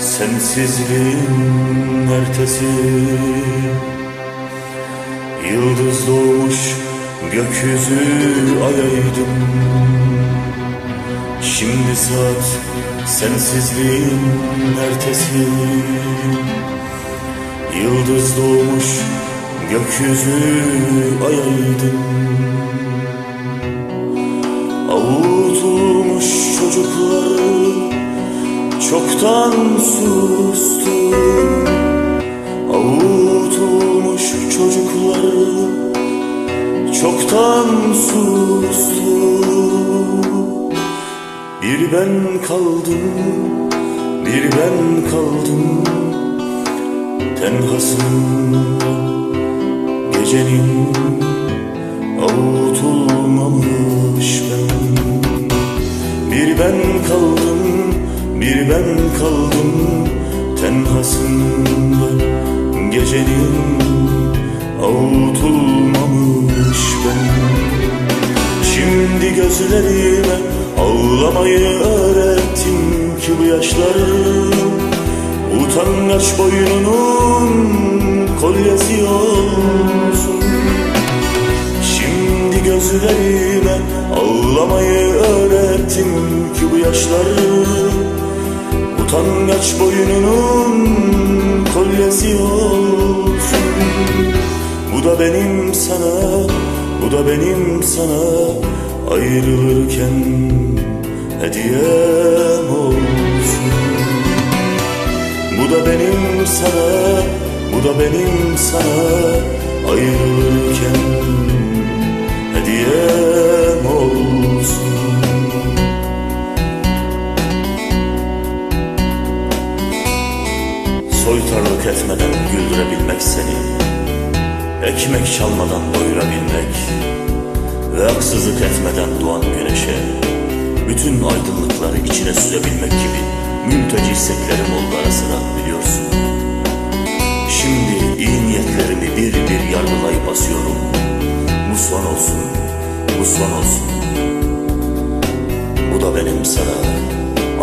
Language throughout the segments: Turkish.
Sensizliğin ertesi. Yıldız doğmuş gökyüzü ayaydım. Şimdi saat sensizliğin ertesi. Yıldız doğmuş gökyüzü ayaydım çoktan sustu. Avutulmuş çocuklar çoktan sustu. Bir ben kaldım, bir ben kaldım. Tenhasında gecenin avutulmamış ben. Bir ben kaldım bir ben kaldım tenhasında Gecenin avutulmamış ben. Şimdi gözlerime ağlamayı öğrettim ki bu yaşlar Utangaç boynunun kolyesi olsun. Şimdi gözlerime ağlamayı öğrettim ki bu yaşlar Utangaç boynunun kolyesi olsun. Bu da benim sana, bu da benim sana Ayrılırken hediyem olsun. Bu da benim sana, bu da benim sana Ayrılırken hediyem olsun Soytarlık etmeden güldürebilmek seni. Ekmek çalmadan doyurabilmek Ve haksızlık etmeden doğan güneşe Bütün aydınlıkları içine süzebilmek gibi Mülteci isteklerim oldu ara biliyorsun. Şimdi iyi niyetlerimi bir bir yargılayıp basıyorum. Musvan olsun, musvan olsun. Bu da benim sana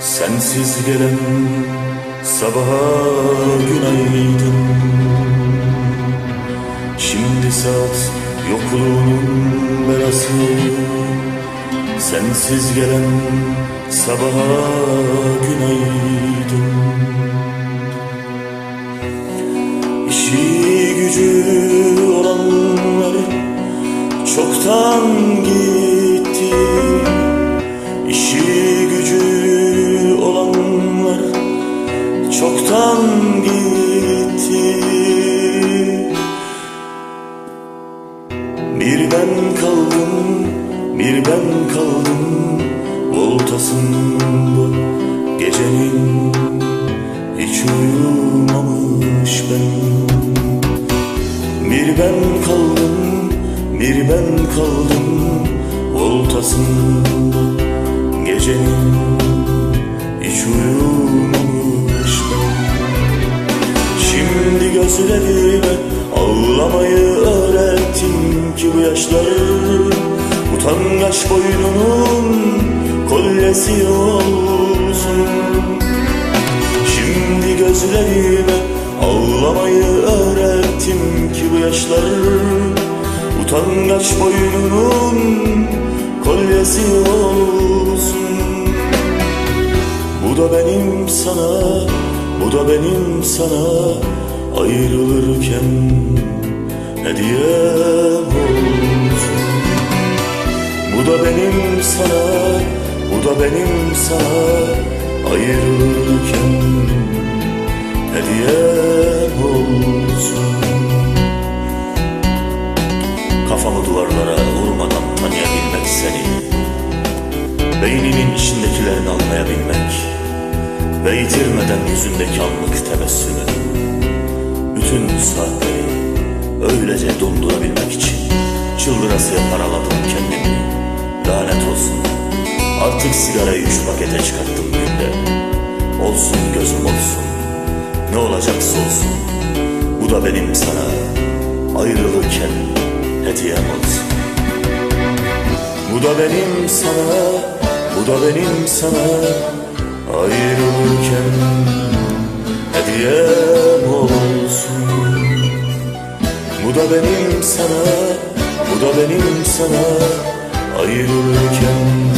Sensiz gelen sabaha günaydın. Şimdi saat yokluğunun belası. Sensiz gelen sabaha günaydın. İşi gücü olanları çoktan gitti ben kaldım, bir ben kaldım. Voltasında gecenin hiç uyumamış ben. Bir ben kaldım, bir ben kaldım. Voltasında gecenin hiç uyumamış ben. Şimdi gözlerime öğrettim ki bu yaşlar Utangaç boynunun kolyesi olsun. Şimdi gözlerime ağlamayı öğrettim ki bu yaşlar Utangaç boynunun kolyesi olsun. Bu da benim sana, bu da benim sana Ayrılırken hediyem olsun da benim sana, bu da benim sana ayrılırken hediyem olsun. Kafamı duvarlara vurmadan tanıyabilmek seni, beyninin içindekilerini anlayabilmek ve yitirmeden yüzündeki anlık tebessümü, bütün saatleri öylece dondurabilmek için çıldırasıya paraladım kendimi. Lanet olsun. Artık sigarayı üç pakete çıkarttım günde. Olsun gözüm olsun. Ne olacaksa olsun. Bu da benim sana ayrılırken hediyem olsun. Bu da benim sana, bu da benim sana ayrılırken hediyem olsun. Bu da benim sana, bu da benim sana ayrılırken